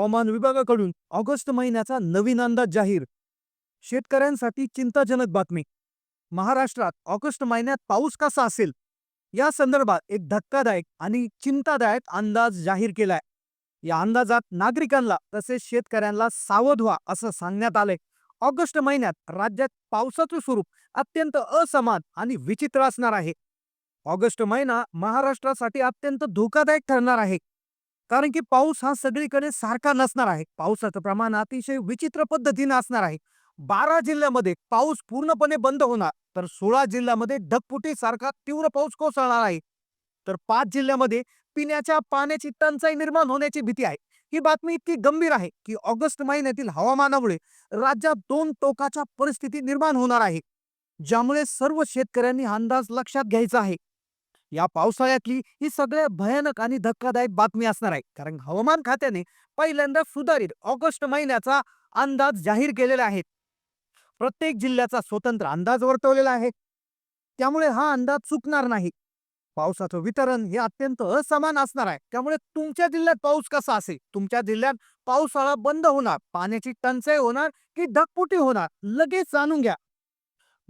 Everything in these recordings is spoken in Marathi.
हवामान विभागाकडून ऑगस्ट महिन्याचा नवीन अंदाज जाहीर. शेतकऱ्यांसाठी चिंताजनक बातमी. महाराष्ट्रात ऑगस्ट महिन्यात पाऊस कसा असेल? या संदर्भात एक धक्कादायक आणि चिंतादायक अंदाज जाहीर केलाय. या अंदाजात नागरिकांना तसेच शेतकऱ्यांना सावध व्हा असं सांगण्यात आलंय. ऑगस्ट महिन्यात राज्यात पावसाचं स्वरूप अत्यंत असमान आणि विचित्र असणार आहे. ऑगस्ट महिना महाराष्ट्रासाठी अत्यंत धोकादायक ठरणार आहे. कारण की पाऊस हा सगळीकडे सारखा नसणार आहे. पावसाचं प्रमाण अतिशय विचित्र पद्धतीनं असणार आहे. बारा जिल्ह्यामध्ये पाऊस पूर्णपणे बंद होणार तर सोळा जिल्ह्यामध्ये ढगफुटी सारखा तीव्र पाऊस कोसळणार आहे. तर पाच जिल्ह्यामध्ये पिण्याच्या पाण्याची टंचाई निर्माण होण्याची भीती आहे. ही बातमी इतकी गंभीर आहे की ऑगस्ट महिन्यातील हवामानामुळे राज्यात दोन टोकाच्या परिस्थिती निर्माण होणार आहे ज्यामुळे सर्व शेतकऱ्यांनी अंदाज लक्षात घ्यायचा आहे. या पावसाळ्यातली ही सगळ्यात भयानक आणि धक्कादायक बातमी असणार आहे. कारण हवामान खात्याने पहिल्यांदा सुधारित ऑगस्ट महिन्याचा अंदाज जाहीर केलेला आहे. प्रत्येक जिल्ह्याचा स्वतंत्र अंदाज वर्तवलेला आहे. त्यामुळे हा अंदाज चुकणार नाही. पावसाचं वितरण हे अत्यंत असमान असणार आहे. त्यामुळे तुमच्या जिल्ह्यात पाऊस कसा असेल? तुमच्या जिल्ह्यात पावसाळा बंद होणार. पाण्याची टंचाई होणार की धकपुटी होणार? लगेच जाणून घ्या.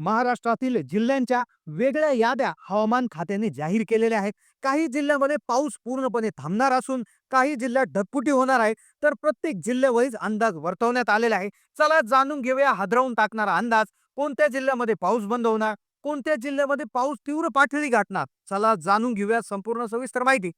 महाराष्ट्रातील जिल्ह्यांच्या वेगळ्या याद्या हवामान खात्याने जाहीर केलेल्या आहेत. काही जिल्ह्यामध्ये पाऊस पूर्णपणे थांबणार असून काही जिल्ह्यात ढगफुटी होणार आहे. तर प्रत्येक जिल्ह्यावरीच अंदाज वर्तवण्यात आलेला आहे. चला जाणून घेऊया हादरवून टाकणारा अंदाज. कोणत्या जिल्ह्यामध्ये पाऊस बंद होणार? कोणत्या जिल्ह्यामध्ये पाऊस तीव्र पातळी गाठणार? चला जाणून घेऊया संपूर्ण सविस्तर माहिती.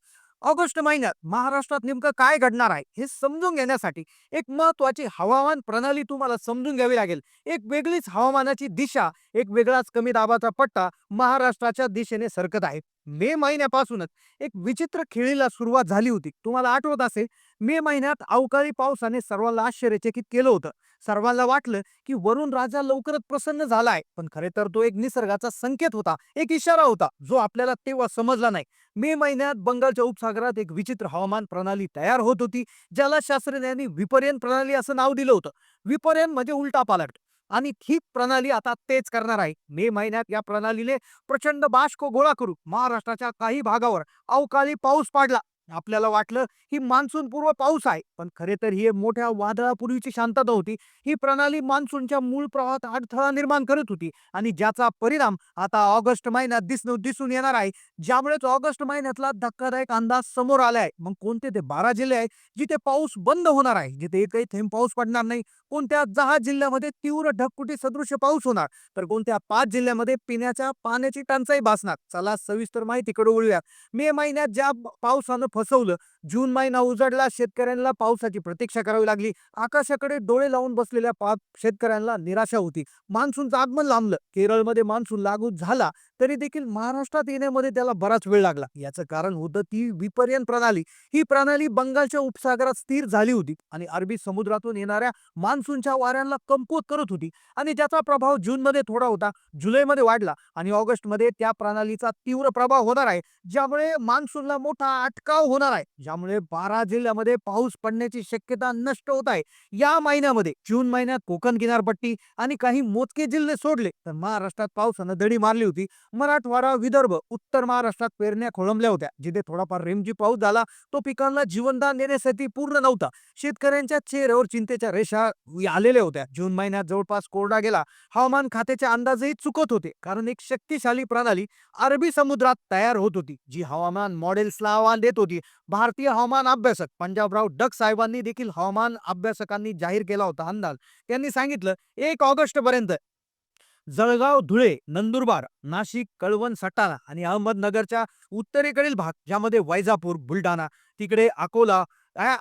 ऑगस्ट महिन्यात महाराष्ट्रात नेमकं काय घडणार आहे हे समजून घेण्यासाठी एक महत्वाची हवामान प्रणाली तुम्हाला समजून घ्यावी लागेल. एक वेगळीच हवामानाची दिशा एक वेगळाच कमी दाबाचा पट्टा महाराष्ट्राच्या दिशेने सरकत आहे. मे महिन्यापासूनच एक विचित्र खेळीला सुरुवात झाली होती. तुम्हाला आठवत असेल मे महिन्यात अवकाळी पावसाने सर्वांना आश्चर्यचकित केलं होतं. सर्वांना वाटलं की वरुण राजा लवकरच प्रसन्न झालाय पण खरे तर तो एक निसर्गाचा संकेत होता एक इशारा होता जो आपल्याला तेव्हा समजला नाही. मे महिन्यात बंगालच्या उपसागरात एक विचित्र हवामान प्रणाली तयार होत होती ज्याला शास्त्रज्ञांनी विपर्यन प्रणाली असं नाव दिलं होतं. विपर्यन म्हणजे उलटा पालट. आणि ही प्रणाली आता तेच करणार आहे. मे महिन्यात या प्रणालीने प्रचंड बाष्प गोळा करू. महाराष्ट्राच्या काही भागावर अवकाळी पाऊस पाडला. आपल्याला वाटलं ही मान्सून पूर्व पाऊस आहे. पण खरे तर ही मोठ्या वादळापूर्वीची शांतता होती. ही प्रणाली मान्सूनच्या मूळ प्रवाहात अडथळा निर्माण करत होती आणि ज्याचा परिणाम आता ऑगस्ट महिन्यात दिसून दिसून येणार आहे. ज्यामुळेच ऑगस्ट महिन्यातला धक्कादायक अंदाज समोर आलाय. मग कोणते ते बारा जिल्हे आहेत जिथे पाऊस बंद होणार आहे? जिथे एकही थेंब पाऊस पडणार नाही. कोणत्या दहा जिल्ह्यामध्ये तीव्र ढगफुटी सदृश्य पाऊस होणार? तर कोणत्या पाच जिल्ह्यामध्ये पिण्याच्या पाण्याची टंचाई भासणार? चला सविस्तर माहितीकडे वळूया. मे महिन्यात ज्या पावसानं फसवलं जून महिना उजडला शेतकऱ्यांना पावसाची प्रतीक्षा करावी लागली. आकाशाकडे डोळे लावून बसलेल्या पा शेतकऱ्यांना निराशा होती. मान्सूनचं आगमन लांबलं. केरळमध्ये मान्सून लागू झाला तरी देखील महाराष्ट्रात येण्यामध्ये त्याला बराच वेळ लागला. याचं कारण होतं ती विपर्यन प्रणाली. ही प्रणाली बंगालच्या उपसागरात स्थिर झाली होती आणि अरबी समुद्रातून येणाऱ्या मान्सूनच्या वाऱ्यांना कमकुवत करत होती. आणि ज्याचा प्रभाव जूनमध्ये थोडा होता. जुलैमध्ये वाढला आणि ऑगस्टमध्ये त्या प्रणालीचा तीव्र प्रभाव होणार आहे ज्यामुळे मान्सूनला मोठा अटकाव होणार आहे. त्यामुळे बारा जिल्ह्यामध्ये पाऊस पडण्याची शक्यता नष्ट होत आहे. या महिन्यामध्ये जून महिन्यात कोकण किनारपट्टी आणि काही मोजके जिल्हे सोडले तर महाराष्ट्रात पावसानं दडी मारली होती. मराठवाडा विदर्भ उत्तर महाराष्ट्रात पेरण्या खोळंबल्या होत्या. जिथे थोडाफार रेमजी पाऊस झाला तो पिकांना जीवनदान देण्यासाठी पूर्ण नव्हता. शेतकऱ्यांच्या चेहऱ्यावर चिंतेच्या रेषा आलेल्या होत्या. जून महिन्यात जवळपास कोरडा गेला. हवामान खात्याचे अंदाजही चुकत होते कारण एक शक्तिशाली प्रणाली अरबी समुद्रात तयार होत होती जी हवामान मॉडेल्सला आव्हान देत होती. भारतीय हवामान अभ्यासक पंजाबराव डक साहेबांनी देखील हवामान अभ्यासकांनी जाहीर केला होता अंदाज. त्यांनी सांगितलं एक ऑगस्ट पर्यंत जळगाव धुळे नंदुरबार नाशिक कळवण सटाणा आणि अहमदनगरच्या उत्तरेकडील भाग ज्यामध्ये वैजापूर बुलढाणा तिकडे अकोला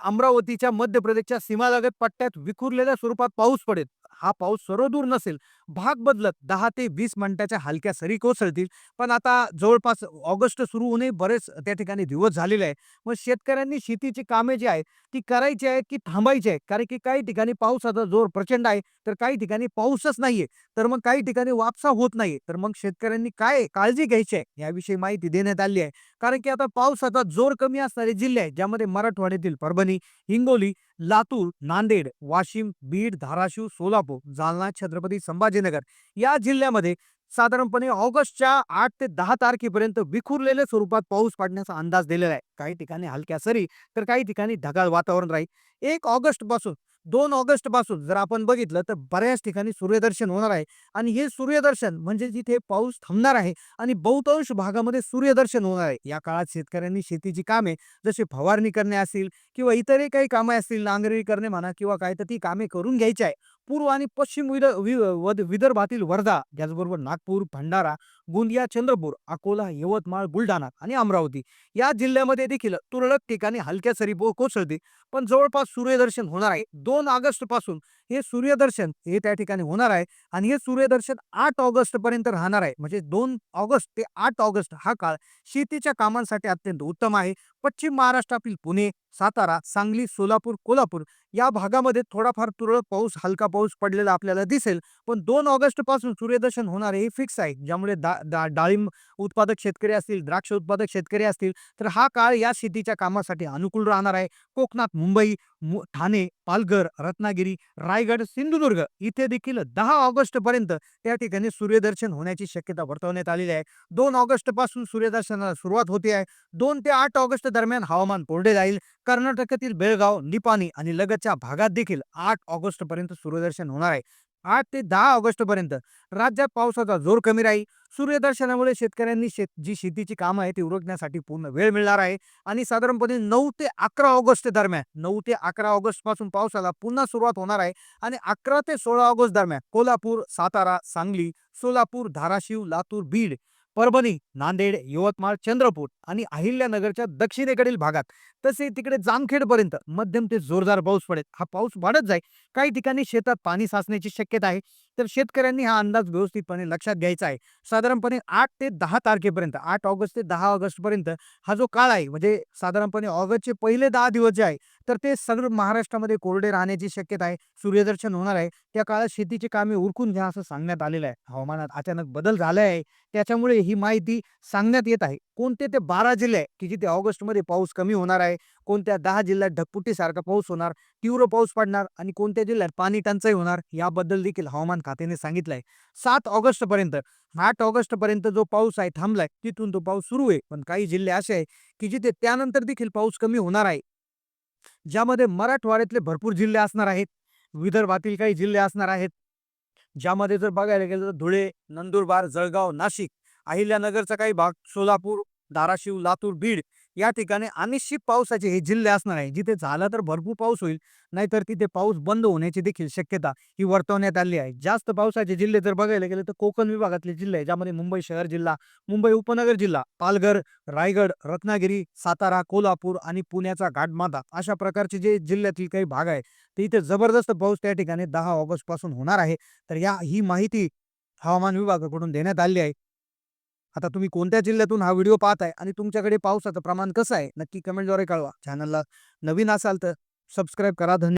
अमरावतीच्या मध्य प्रदेशच्या सीमालगत पट्ट्यात विखुरलेल्या स्वरूपात पाऊस पडेल. हा पाऊस सर्वदूर नसेल भाग बदलत दहा ते वीस मिनिटाच्या हलक्या सरी कोसळतील. पण आता जवळपास ऑगस्ट सुरू होऊनही बरेच त्या ठिकाणी दिवस झालेले आहे मग शेतकऱ्यांनी शेतीची कामे जी आहेत ती करायची आहेत की थांबायची आहे कारण की काही ठिकाणी पावसाचा जोर प्रचंड आहे तर काही ठिकाणी पाऊसच नाहीये. तर मग काही ठिकाणी वापसा होत नाही तर मग शेतकऱ्यांनी काय काळजी घ्यायची आहे? याविषयी माहिती देण्यात आली आहे. कारण की आता पावसाचा जोर कमी असणारे जिल्हे आहेत ज्यामध्ये मराठवाड्यातील परभणी हिंगोली लातूर नांदेड वाशिम बीड धाराशिव सोलापूर जालना छत्रपती संभाजीनगर या जिल्ह्यामध्ये साधारणपणे ऑगस्टच्या आठ ते दहा तारखेपर्यंत विखुरलेल्या स्वरूपात पाऊस पडण्याचा अंदाज दिलेला आहे. काही ठिकाणी हलक्या सरी तर काही ठिकाणी ढगाळ वातावरण राहील. एक ऑगस्टपासून दोन ऑगस्टपासून जर आपण बघितलं तर बऱ्याच ठिकाणी सूर्यदर्शन होणार आहे. आणि हे सूर्यदर्शन म्हणजे जिथे पाऊस थांबणार आहे आणि बहुतांश भागामध्ये सूर्यदर्शन होणार आहे. या काळात शेतकऱ्यांनी शेतीची कामे जसे फवारणी करणे असतील किंवा इतरही काही कामे असतील नांगरणी करणे म्हणा किंवा काय तर ती कामे करून घ्यायची आहे. पूर्व आणि पश्चिम विद वि- वद- विदर्भातील वर्धा त्याचबरोबर नागपूर भंडारा गोंदिया चंद्रपूर अकोला यवतमाळ बुलढाणा आणि अमरावती या जिल्ह्यामध्ये देखील तुरळक ठिकाणी हलक्या सरी कोसळते पण जवळपास सूर्यदर्शन होणार आहे. दोन ऑगस्टपासून हे सूर्यदर्शन हे त्या ठिकाणी होणार आहे आणि हे सूर्यदर्शन आठ ऑगस्ट पर्यंत राहणार आहे. म्हणजे दोन ऑगस्ट ते आठ ऑगस्ट हा काळ शेतीच्या कामांसाठी अत्यंत उत्तम आहे. पश्चिम महाराष्ट्रातील पुणे सातारा सांगली सोलापूर कोल्हापूर या भागामध्ये थोडाफार तुरळक पाऊस हलका पाऊस पडलेला आपल्याला दिसेल. पण दोन ऑगस्टपासून सूर्यदर्शन होणार हे फिक्स आहे. ज्यामुळे दा, दा, डाळिंब उत्पादक शेतकरी असतील द्राक्ष उत्पादक शेतकरी असतील तर हा काळ या शेतीच्या कामासाठी अनुकूल राहणार आहे. कोकणात मुंबई मु- ठाणे पालघर रत्नागिरी रायगड सिंधुदुर्ग इथे देखील दहा ऑगस्ट पर्यंत त्या ठिकाणी सूर्यदर्शन होण्याची शक्यता वर्तवण्यात आलेली आहे. दोन ऑगस्टपासून सूर्यदर्शनाला सुरुवात होते आहे. दोन ते आठ ऑगस्ट दरम्यान हवामान कोरडे जाईल कर्नाटकातील बेळगाव निपाणी आणि लगतच्या भागात देखील आठ ऑगस्ट पर्यंत सूर्यदर्शन होणार आहे. आठ ते दहा ऑगस्ट पर्यंत राज्यात पावसाचा जोर कमी राहील. सूर्यदर्शनामुळे शेतकऱ्यांनी शेत जी शेतीची कामं आहे ती उरकण्यासाठी पूर्ण वेळ मिळणार आहे. आणि साधारणपणे नऊ ते अकरा ऑगस्ट दरम्यान नऊ ते अकरा ऑगस्टपासून पावसाला पुन्हा सुरुवात होणार आहे. आणि अकरा ते सोळा ऑगस्ट दरम्यान कोल्हापूर सातारा सांगली सोलापूर धाराशिव लातूर बीड परभणी नांदेड यवतमाळ चंद्रपूर आणि अहिल्यानगरच्या दक्षिणेकडील भागात. तसे तिकडे जामखेडपर्यंत मध्यम ते जोरदार पाऊस पडेल. हा पाऊस वाढत जाईल. काही ठिकाणी शेतात पाणी साचण्याची शक्यता आहे. तर शेतकऱ्यांनी हा अंदाज व्यवस्थितपणे लक्षात घ्यायचा आहे. साधारणपणे आठ ते दहा तारखेपर्यंत आठ ऑगस्ट ते दहा ऑगस्टपर्यंत हा जो काळ आहे म्हणजे साधारणपणे ऑगस्टचे पहिले दहा दिवस जे आहे तर ते सर्व महाराष्ट्रामध्ये कोरडे राहण्याची शक्यता आहे सूर्यदर्शन होणार आहे. त्या काळात शेतीची कामे उरकून घ्या असं सांगण्यात आलेलं आहे. हवामानात अचानक बदल झाला आहे. त्याच्यामुळे ही माहिती सांगण्यात येत आहे. कोणते ते बारा जिल्हे आहे की जिथे ऑगस्टमध्ये पाऊस कमी होणार आहे? कोणत्या दहा जिल्ह्यात ढगपुटीसारखा पाऊस होणार तीव्र पाऊस पडणार आणि कोणत्या जिल्ह्यात पाणी टंचाई होणार याबद्दल देखील हवामान खात्याने सांगितलं आहे सात ऑगस्ट पर्यंत आठ ऑगस्ट पर्यंत जो पाऊस आहे थांबलाय तिथून तो पाऊस सुरू आहे. पण काही जिल्हे असे आहे की जिथे त्यानंतर देखील पाऊस कमी होणार आहे. ज्यामध्ये मराठवाड्यातले भरपूर जिल्हे असणार आहेत विदर्भातील काही जिल्हे असणार आहेत. ज्यामध्ये जर बघायला गेलं तर धुळे नंदुरबार जळगाव नाशिक अहिल्यानगरचा काही भाग सोलापूर धाराशिव लातूर बीड या ठिकाणी अनिश्चित पावसाचे हे जिल्हे असणार आहे जिथे झाला तर भरपूर पाऊस होईल नाहीतर तिथे पाऊस बंद होण्याची देखील शक्यता ही वर्तवण्यात आली आहे. जास्त पावसाचे जिल्हे जर बघायला गेले तर कोकण विभागातले जिल्हे आहे, ज्यामध्ये मुंबई शहर जिल्हा मुंबई उपनगर जिल्हा पालघर रायगड रत्नागिरी सातारा कोल्हापूर आणि पुण्याचा घाटमाथा अशा प्रकारचे जे जिल्ह्यातील काही भाग आहे ते इथे जबरदस्त पाऊस त्या ठिकाणी दहा ऑगस्टपासून होणार आहे. तर या ही माहिती हवामान विभागाकडून देण्यात आली आहे. आता तुम्ही कोणत्या जिल्ह्यातून हा व्हिडिओ पाहताय आणि तुमच्याकडे पावसाचं प्रमाण कसं आहे? नक्की कमेंटद्वारे कळवा. चॅनलला नवीन असाल तर सबस्क्राईब करा. धन्यवाद